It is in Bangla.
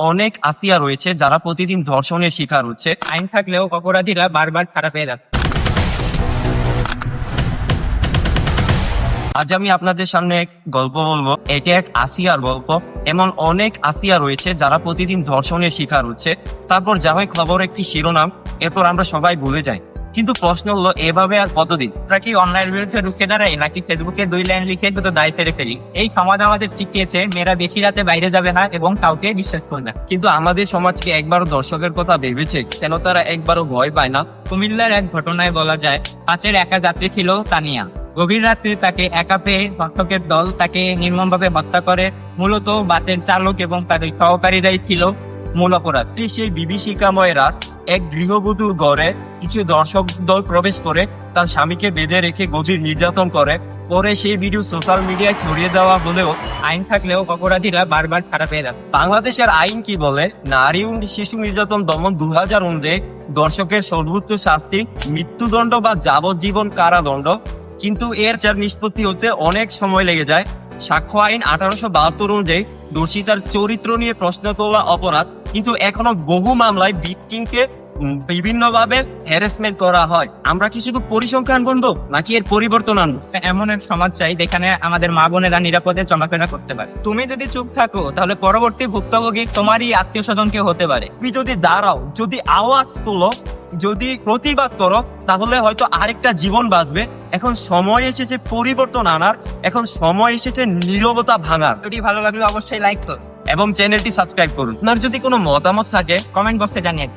অনেক আসিয়া রয়েছে যারা প্রতিদিন ধর্ষণের শিকার হচ্ছে। আইন থাকলেও অপরাধীরা বারবার খারাপ হয়ে যাচ্ছে। আজ আমি আপনাদের সামনে এক গল্প বলব। এটা এক আসিয়ার গল্প। এমন অনেক আসিয়া রয়েছে যারা প্রতিদিন ধর্ষণের শিকার হচ্ছে। তারপর যা হয় খবর একটি শিরোনাম। এরপর আমরা সবাই ভুলে যাই। কিন্তু প্রশ্ন হলো এভাবে আর কতদিন? আমরা কি অন্যায়ের বিরুদ্ধে রুখে দাঁড়াই নাকি ফেসবুকে দুই লাইন লিখে দুটো দায় ফেলে ফেলি? এই সমাজ আমাদের শিখিয়েছে মেয়েরা বেশি রাতে বাইরে যাবে না এবং কাউকে বিশ্বাস করবে না। কিন্তু আমাদের সমাজকে একবারও দর্শকের কথা ভেবেছে কেন তারা একবারও ভয় পায় না? কুমিল্লার এক ঘটনায় বলা যায় পাঁচের একা যাত্রী ছিল তানিয়া। গভীর রাত্রে তাকে একা পেয়ে দর্শকের দল তাকে নির্মমভাবে হত্যা করে। মূলত বাসের চালক এবং তার সহকারীরাই ছিল মূল অপরাধ। সেই বিভীষিকাময় রাত এক গৃহবধূর ঘরে কিছু দর্শক দল প্রবেশ করে, তার স্বামীকে বেঁধে রেখে গভীর নির্যাতন করে। পরে সেই ভিডিও সোশ্যাল মিডিয়ায় ছড়িয়ে দেওয়া হলেও আইন থাকলেও অপরাধীরা বারবার খারাপ হয়ে যাচ্ছে বাংলাদেশের আইন কি বলে? নারী ও শিশু নির্যাতন দমন দু হাজার অনুযায়ী দর্শকের সর্বোচ্চ শাস্তি, মৃত্যুদণ্ড বা যাবজ্জীবন কারাদণ্ড। কিন্তু এর যার নিষ্পত্তি হতে অনেক সময় লেগে যায়। সাক্ষ্য আইন আঠারোশো বাহাত্তর অনুযায়ী দোষিতার চরিত্র নিয়ে প্রশ্ন তোলা অপরাধ। কিন্তু এখনও বহু মামলায় ভিকটিমকে বিভিন্ন ভাবে হ্যারাসমেন্ট করা হয়। আমরা কি শুধু পরিসংখ্যান গণব নাকি এর পরিবর্তন আনব? এমন এক সমাজ চাই যেখানে আমাদের মা বোনেরা নিরাপদে চলাফেরা করতে পারে। তুমি যদি চুপ থাকো তাহলে পরবর্তী ভুক্তভোগী তোমারই আত্মীয় স্বজন কেউ হতে পারে। তুমি যদি দাঁড়াও যদি আওয়াজ তোলো যদি প্রতিবাদ করো তাহলে হয়তো আরেকটা জীবন বাঁচবে। এখন সময় এসেছে পরিবর্তন আনার এখন সময় এসেছে নীরবতা ভাঙার। যদি ভালো লাগলে অবশ্যই লাইক করো। এবং চ্যানেলটি সাবস্ক্রাইব করুন আপনার যদি কোনো মতামত থাকে কমেন্ট বক্সে জানিয়ে।